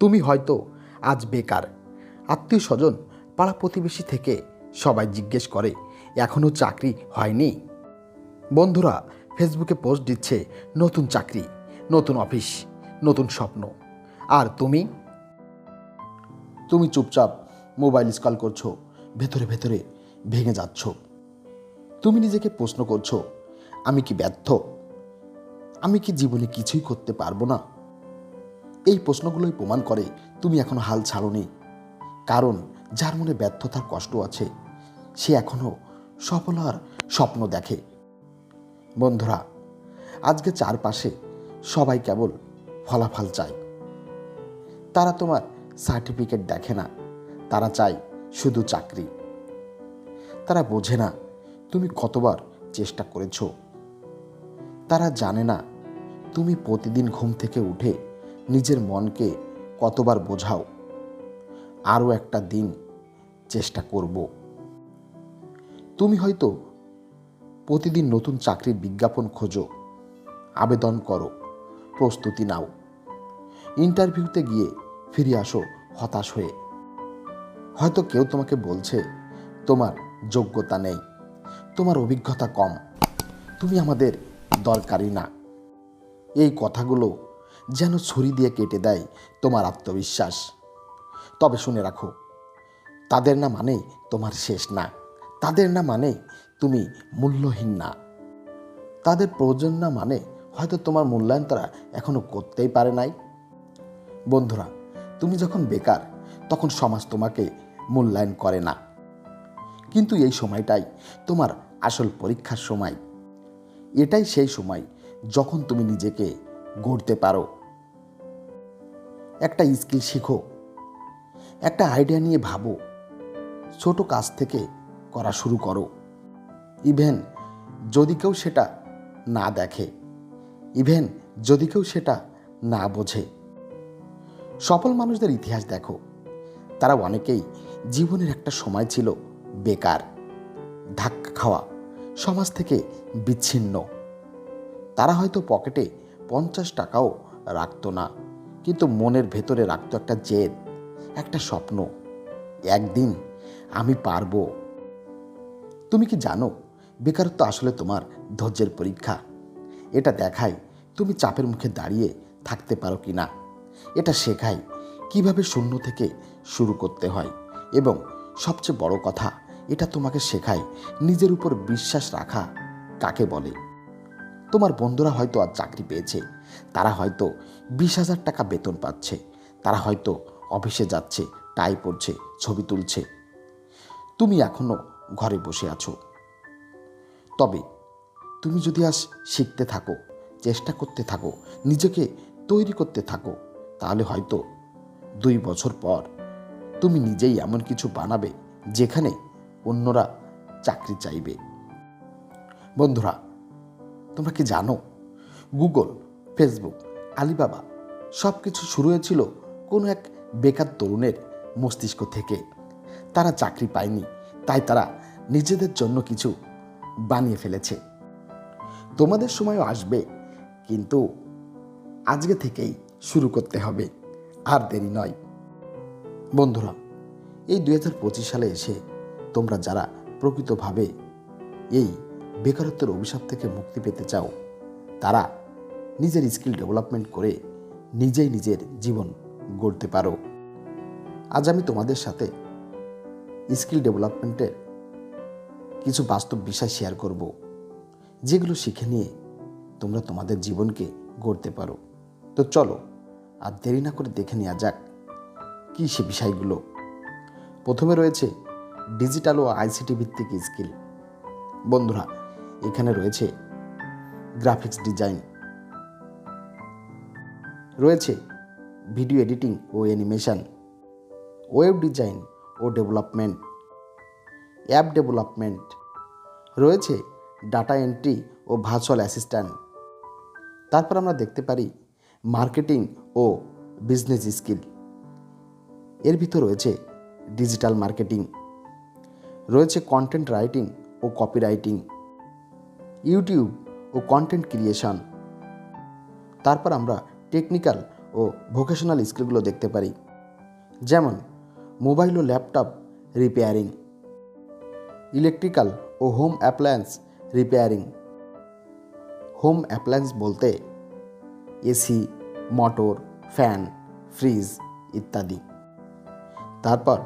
তুমি হয়তো আজ বেকার। আত্মীয় স্বজন পাড়া প্রতিবেশী থেকে সবাই জিজ্ঞেস করে এখনও চাকরি হয়নি? বন্ধুরা ফেসবুকে পোস্ট দিচ্ছে, নতুন চাকরি, নতুন অফিস, নতুন স্বপ্ন। আর তুমি? তুমি চুপচাপ মোবাইল স্কল করছ, ভেতরে ভেতরে ভেঙে যাচ্ছ। তুমি নিজেকে প্রশ্ন করছ, আমি কি ব্যর্থ? আমি কি জীবনে কিছুই করতে পারব না? এই প্রশ্নগুলোই প্রমাণ করে তুমি এখনও হাল ছাড়োনি। কারণ যার মনে ব্যর্থতার কষ্ট আছে, সে এখনও সফল হওয়ার স্বপ্ন দেখে। বন্ধুরা, আজকে চারপাশে সবাই কেবল ফলাফল চায়। তারা তোমার সার্টিফিকেট দেখে না, তারা চায় শুধু চাকরি। তারা বোঝে না তুমি কতবার চেষ্টা করেছ। তারা জানে না তুমি প্রতিদিন ঘুম থেকে উঠে নিজের মনকে কতবার বোঝাও, আরও একটা দিন চেষ্টা করব। তুমি হয়তো প্রতিদিন নতুন চাকরির বিজ্ঞাপন খোঁজো, আবেদন করো, প্রস্তুতি নাও, ইন্টারভিউতে গিয়ে ফিরে আসো হতাশ হয়ে। হয়তো কেউ তোমাকে বলছে, তোমার যোগ্যতা নেই, তোমার অভিজ্ঞতা কম, তুমি আমাদের দরকারি না। এই কথাগুলো যেন ছুরি দিয়ে কেটে দেয় তোমার আত্মবিশ্বাস। তবে শুনে রাখো, তাদের না মানে তোমার শেষ না। তাদের না মানে তুমি মূল্যহীন না। তাদের প্রয়োজন না মানে হয়তো তোমার মূল্যায়ন তারা এখনও করতেই পারে নাই। বন্ধুরা, তুমি যখন বেকার, তখন সমাজ তোমাকে মূল্যায়ন করে না। কিন্তু এই সময়টাই তোমার আসল পরীক্ষার সময়। এটাই সেই সময় যখন তুমি নিজেকে গড়তে পারো। একটা স্কিল শিখো। একটা আইডিয়া নিয়ে ভাবো। ছোট কাজ থেকে করা শুরু করো। ইভেন যদি কেউ সেটা না দেখে। ইভেন যদি কেউ সেটা না বোঝে। সফল মানুষদের ইতিহাস দেখো। তারা অনেকেই জীবনের একটা সময় ছিল বেকার, ধাক্কা খাওয়া, সমাজ থেকে বিচ্ছিন্ন। তারা হয়তো পকেটে পঞ্চাশ টাকাও রাখতো না। কিন্তু মনের ভেতরে রাখতো একটা জেদ, একটা স্বপ্ন, একদিন আমি পারব। তুমি কি জানো, বেকারত্ব আসলে তোমার ধৈর্যের পরীক্ষা। এটা দেখায় তুমি চাপের মুখে দাঁড়িয়ে থাকতে পারো কি না এটা শেখায় কীভাবে শূন্য থেকে শুরু করতে হয়। এবং সবচেয়ে বড় কথা, এটা তোমাকে শেখায় নিজের উপর বিশ্বাস রাখা কাকে বলে? তোমার বন্ধুরা হয়তো আজ চাকরি পেয়েছে। তারা হয়তো বিশ হাজার টাকা বেতন পাচ্ছে। তারা হয়তো অফিসে যাচ্ছে, টাই পড়ছে ছবি তুলছে। তুমি এখনও ঘরে বসে আছো। তবে তুমি যদি আজ শিখতে থাকো, চেষ্টা করতে থাকো, নিজেকে তৈরি করতে থাকো, তাহলে হয়তো দুই বছর পর তুমি নিজেই এমন কিছু বানাবে যেখানে অন্যরা চাকরি চাইবে। বন্ধুরা তোমরা কি জানো? গুগল, ফেসবুক, আলিবাবা সব কিছু শুরু হয়েছিল কোনো এক বেকার তরুণের মস্তিষ্ক থেকে। তারা চাকরি পায়নি, তাই তারা নিজেদের জন্য কিছু বানিয়ে ফেলেছে। তোমাদের সময়ও আসবে, কিন্তু আজকে থেকেই শুরু করতে হবে, আর দেরি নয়। বন্ধুরা, এই দুই হাজার পঁচিশ সালে এসে তোমরা যারা প্রকৃতভাবে এই বেকারত্বের অভিশাপ থেকে মুক্তি পেতে চাও। তারা নিজের স্কিল ডেভেলপমেন্ট করে নিজেই নিজের জীবন গড়তে পারো। আজ আমি তোমাদের সাথে স্কিল ডেভেলপমেন্টের কিছু বাস্তব বিষয় শেয়ার করব, যেগুলো শিখে নিয়ে তোমরা তোমাদের জীবনকে গড়তে পারো। তো চলো, আর দেরি না করে দেখে নেওয়া যাক কী সে বিষয়গুলো। প্রথমে রয়েছে ডিজিটাল ও আইসিটি ভিত্তিক স্কিল। বন্ধুরা এখানে রয়েছে গ্রাফিক্স ডিজাইন। রয়েছে ভিডিও এডিটিং ও অ্যানিমেশন, ওয়েব ডিজাইন ও ডেভেলপমেন্ট, অ্যাপ ডেভেলপমেন্ট, রয়েছে ডাটা এন্ট্রি ও ভার্চুয়াল অ্যাসিস্ট্যান্ট। তারপর আমরা দেখতে পারি মার্কেটিং ও বিজনেস স্কিল। এর ভিতর রয়েছে ডিজিটাল মার্কেটিং, রয়েছে কন্টেন্ট রাইটিং ও কপিরাইটিং। ইউটিউব ও কন্টেন্ট ক্রিয়েশন তারপর আমরা টেকনিক্যাল ও ভোকেশনাল স্কিলগুলো দেখতে পারি। যেমন মোবাইল ও ল্যাপটপ রিপেয়ারিং ইলেকট্রিক্যাল ও home appliance repairing home appliance বলতে এসি মোটর ফ্যান ফ্রিজ ইত্যাদি। তারপর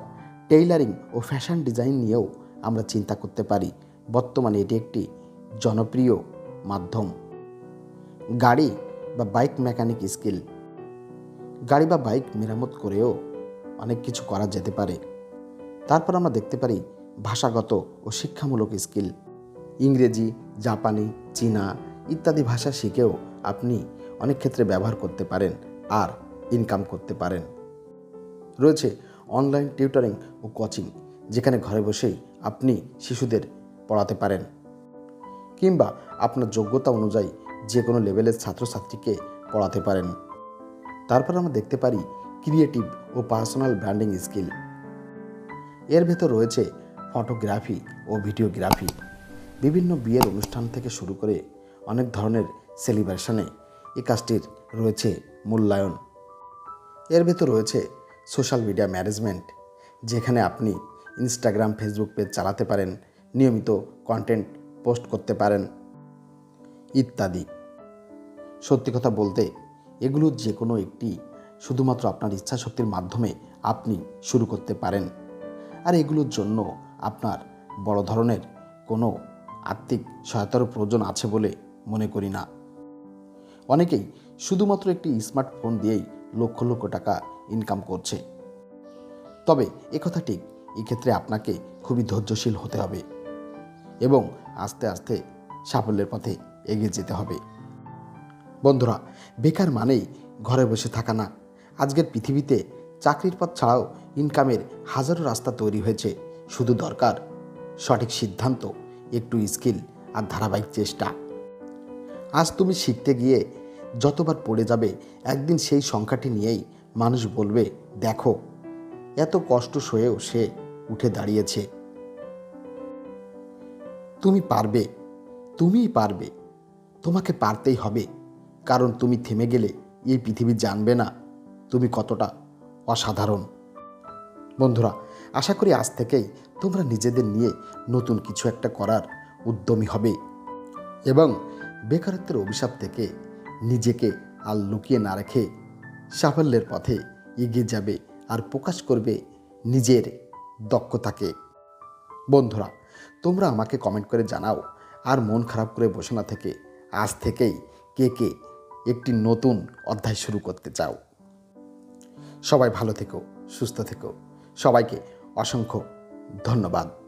টেইলারিং ও ফ্যাশন ডিজাইন নিয়েও আমরা চিন্তা করতে পারি। বর্তমানে এটি একটি জনপ্রিয় মাধ্যম। গাড়ি বা বাইক মেকানিক স্কিল। গাড়ি বা বাইক মেরামত করেও অনেক কিছু করা যেতে পারে। তারপর আমরা দেখতে পারি ভাষাগত ও শিক্ষামূলক স্কিল। ইংরেজি, জাপানি, চীনা ইত্যাদি ভাষা শিখেও আপনি অনেক ক্ষেত্রে ব্যবহার করতে পারেন আর ইনকাম করতে পারেন। রয়েছে অনলাইন টিউটারিং ও কোচিং যেখানে ঘরে বসেই আপনি শিশুদের পড়াতে পারেন। কিংবা আপনার যোগ্যতা অনুযায়ী যে কোনো লেভেলের ছাত্রছাত্রীকে পড়াতে পারেন। তারপর আমরা দেখতে পারি ক্রিয়েটিভ ও পার্সোনাল ব্র্যান্ডিং স্কিল। এর ভেতর রয়েছে ফটোগ্রাফি ও ভিডিওগ্রাফি। বিভিন্ন বিয়ের অনুষ্ঠান থেকে শুরু করে অনেক ধরনের সেলিব্রেশনে এই কাজটির রয়েছে মূল্যায়ন। এর ভেতর রয়েছে সোশ্যাল মিডিয়া ম্যানেজমেন্ট, যেখানে আপনি ইনস্টাগ্রাম, ফেসবুক পেজ চালাতে পারেন। নিয়মিত কন্টেন্ট পোস্ট করতে পারেন। ইত্যাদি। সত্যি কথা বলতে, এগুলো যে কোনো একটি শুধুমাত্র আপনার ইচ্ছাশক্তির মাধ্যমে আপনি শুরু করতে পারেন। আর এগুলোর জন্য আপনার বড় ধরনের কোনো আর্থিক সহায়তার প্রয়োজন আছে বলে মনে করি না। অনেকেই শুধুমাত্র একটি স্মার্টফোন দিয়েই লক্ষ লক্ষ টাকা ইনকাম করছে। তবে একথা ঠিক, এক্ষেত্রে আপনাকে খুবই ধৈর্যশীল হতে হবে। এবং আস্তে আস্তে সাফল্যের পথে এগিয়ে যেতে হবে। বন্ধুরা, বেকার মানেই ঘরে বসে থাকা না। আজকের পৃথিবীতে চাকরির পথ ছাড়াও ইনকামের হাজারো রাস্তা তৈরি হয়েছে। শুধু দরকার সঠিক সিদ্ধান্ত, একটু স্কিল আর ধারাবাহিক চেষ্টা। আজ তুমি শিখতে গিয়ে যতবার পড়ে যাবে, একদিন সেই সংখ্যাটি নিয়েই মানুষ বলবে, দেখো, এত কষ্ট সয়েও সে উঠে দাঁড়িয়েছে। তুমি পারবে, তুমিই পারবে, তোমাকে পারতেই হবে। কারণ তুমি থেমে গেলে এই পৃথিবী জানবে না তুমি কতটা অসাধারণ। বন্ধুরা, আশা করি আজ থেকেই তোমরা নিজেদের নিয়ে নতুন কিছু একটা করার উদ্যমী হবে এবং বেকারত্বের অভিশাপ থেকে নিজেকে আর লুকিয়ে না রেখে সাফল্যের পথে এগিয়ে যাবে আর প্রকাশ করবে নিজের দক্ষতাকে। বন্ধুরা তোমরা আমাকে কমেন্ট করে জানাও। আর মন খারাপ করে বসে না থেকে। আজ থেকেই কে কে একটি নতুন অধ্যায় শুরু করতে চাও। সবাই ভালো থেকো, সুস্থ থেকো। সবাইকে অসংখ্য ধন্যবাদ।